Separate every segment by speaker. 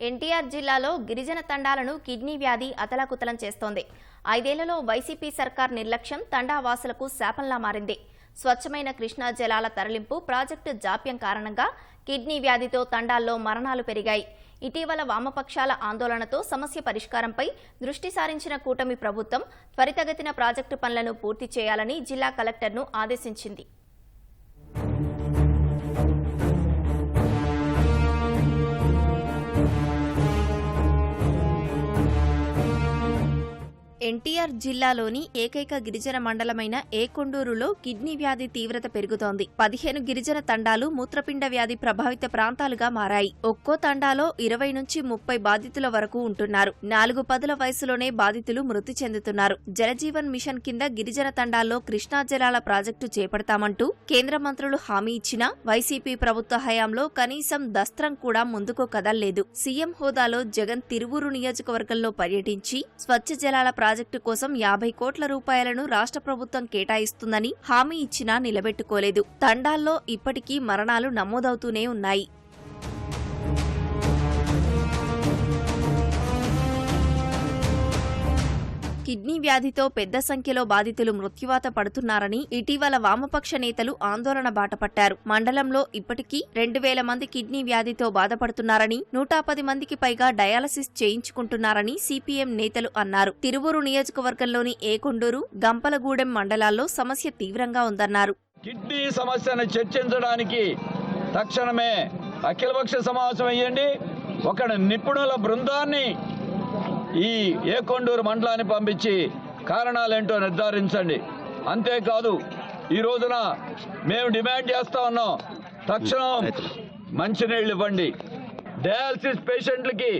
Speaker 1: ఎన్టీఆర్ జిల్లాలో గిరిజన తండాలను కిడ్నీ వ్యాధి అతలాకుతలం చేస్తోంది. ఐదేళ్ళలో వైసీపీ సర్కార్ నిర్లక్ష్యం తండా వాసులకు శాపంలా మారింది. స్వచ్ఛమైన కృష్ణా జలాల తరలింపు ప్రాజెక్టు జాప్యం కారణంగా కిడ్నీ వ్యాధితో తండాల్లో మరణాలు పెరిగాయి. ఇటీవల వామపక్షాల ఆందోళనతో సమస్య పరిష్కారంపై దృష్టి సారించిన కూటమి ప్రభుత్వం త్వరితగతిన ప్రాజెక్టు పనులను పూర్తి చేయాలని జిల్లా కలెక్టర్ను ఆదేశించింది. ఎన్టీఆర్ జిల్లాలోని ఏకైక గిరిజన మండలమైన ఏకొండూరులో కిడ్నీ వ్యాధి తీవ్రత పెరుగుతోంది. పదిహేను గిరిజన తండాలు మూత్రపిండ వ్యాధి ప్రభావిత ప్రాంతాలుగా మారాయి. ఒక్కో తండాలో ఇరవై నుంచి ముప్పై బాధితుల వరకు ఉంటున్నారు. నాలుగు పదుల వయసులోనే బాధితులు మృతి చెందుతున్నారు. జలజీవన్ మిషన్ కింద గిరిజన తండాల్లో కృష్ణా జలాల ప్రాజెక్టు చేపడతామంటూ కేంద్ర మంత్రులు హామీ ఇచ్చినా వైసీపీ ప్రభుత్వ హయాంలో కనీసం దస్త్రం కూడా ముందుకు కదల్లేదు. సీఎం హోదాలో జగన్ తిరువూరు నియోజకవర్గంలో పర్యటించి స్వచ్ఛ జలాల ప్రాజెక్టు ప్రాజెక్టు కోసం యాభై కోట్ల రూపాయలను రాష్ట్ర ప్రభుత్వం కేటాయిస్తుందని హామీ ఇచ్చినా నిలబెట్టుకోలేదు. తండాల్లో ఇప్పటికీ మరణాలు నమోదవుతూనే ఉన్నాయి. కిడ్నీ వ్యాధితో పెద్ద సంఖ్యలో బాధితులు మృత్యువాత పడుతున్నారని ఇటీవల వామపక్ష నేతలు ఆందోళన బాటపట్టారు. మండలంలో ఇప్పటికీ రెండు వేల మంది కిడ్నీ వ్యాధితో బాధపడుతున్నారని నూట పది మందికి పైగా డయాలసిస్ చేయించుకుంటున్నారని సిపిఎం నేతలు అన్నారు. తిరువూరు నియోజకవర్గంలోని ఏకొండూరు గంపలగూడెం మండలాల్లో సమస్య తీవ్రంగా ఉందన్నారు.
Speaker 2: కిడ్నీ సమస్యను చర్చించడానికి తక్షణమే అఖిలపక్ష సమావేశం అయ్యండి. ఒక నిపుణుల బృందాన్ని ఈ ఏకొండూరు మండలాన్ని పంపించి కారణాలేంటో నిర్ధారించండి. అంతేకాదు ఈ రోజున మేము డిమాండ్ చేస్తా ఉన్నాం తక్షణం మంచినీళ్ళు ఇవ్వండి. డయాలసిస్ పేషెంట్లకి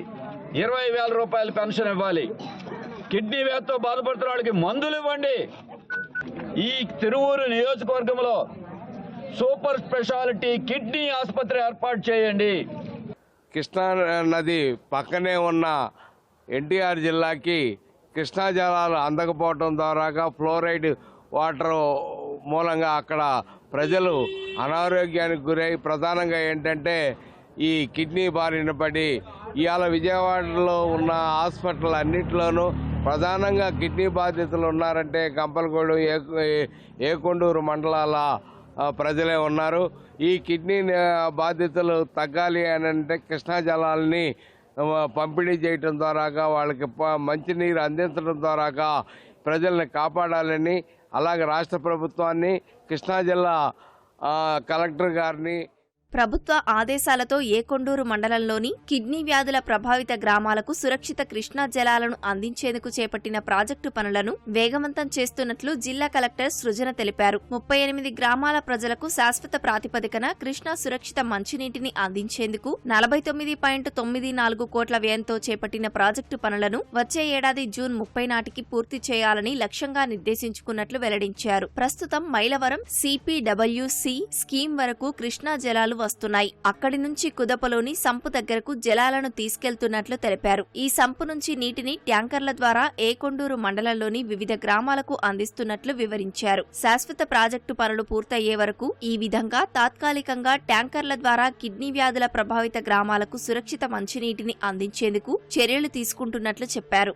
Speaker 2: ఇరవై వేల రూపాయల పెన్షన్ ఇవ్వాలి. కిడ్నీ వ్యాధితో బాధపడుతున్న వాళ్ళకి మందులు ఇవ్వండి. ఈ తిరువూరు నియోజకవర్గంలో సూపర్ స్పెషాలిటీ కిడ్నీ ఆసుపత్రి ఏర్పాటు చేయండి.
Speaker 3: కృష్ణా నది పక్కనే ఉన్న ఎన్టీఆర్ జిల్లాకి కృష్ణా జలాలు అందకపోవటం ద్వారాగా ఫ్లోరైడ్ వాటర్ మూలంగా అక్కడ ప్రజలు అనారోగ్యానికి గురై ప్రధానంగా ఏంటంటే ఈ కిడ్నీ బారిన పడి ఇవాళ విజయవాడలో ఉన్న హాస్పిటల్ అన్నింటిలోనూ ప్రధానంగా కిడ్నీ బాధితులు ఉన్నారంటే కంపల్గూడు ఏ ఏకొండూరు మండలాల ప్రజలే ఉన్నారు. ఈ కిడ్నీ బాధితులు తగ్గాలి అని అంటే కృష్ణా జలాల్ని పంపిణీ చేయటం ద్వారాగా వాళ్ళకి ప- మంచినీరు అందించడం ద్వారాగా ప్రజల్ని కాపాడాలని అలాగే రాష్ట్ర ప్రభుత్వాన్ని కృష్ణా జిల్లా కలెక్టర్ గారిని
Speaker 1: ప్రభుత్వ ఆదేశాలతో ఏకొండూరు మండలంలోని కిడ్నీ వ్యాధుల ప్రభావిత గ్రామాలకు సురక్షిత కృష్ణా జలాలను అందించేందుకు చేపట్టిన ప్రాజెక్టు పనులను వేగవంతం చేస్తున్నట్లు జిల్లా కలెక్టర్ సృజన తెలిపారు. ముప్పై ఎనిమిది గ్రామాల ప్రజలకు శాశ్వత ప్రాతిపదికన కృష్ణా సురక్షిత మంచినీటిని అందించేందుకు నలభై తొమ్మిది పాయింట్ తొమ్మిది నాలుగు కోట్ల వ్యయంతో చేపట్టిన ప్రాజెక్టు పనులను వచ్చే ఏడాది జూన్ ముప్పై నాటికి పూర్తి చేయాలని లక్ష్యంగా నిర్దేశించుకున్నట్లు వెల్లడించారు. ప్రస్తుతం మైలవరం సిపిడబ్ల్యూసి స్కీమ్ వరకు కృష్ణా జలాలు వస్తున్నాయి. అక్కడి నుంచి కుదపలోని సంపు దగ్గరకు జలాలను తీసుకెళ్తున్నట్లు తెలిపారు. ఈ సంపు నుంచి నీటిని ట్యాంకర్ల ద్వారా ఏకొండూరు మండలంలోని వివిధ గ్రామాలకు అందిస్తున్నట్లు వివరించారు. శాశ్వత ప్రాజెక్టు పనులు పూర్తయ్యే వరకు ఈ విధంగా తాత్కాలికంగా ట్యాంకర్ల ద్వారా కిడ్నీ వ్యాధుల ప్రభావిత గ్రామాలకు సురక్షిత మంచినీటిని అందించేందుకు చర్యలు తీసుకుంటున్నట్లు చెప్పారు.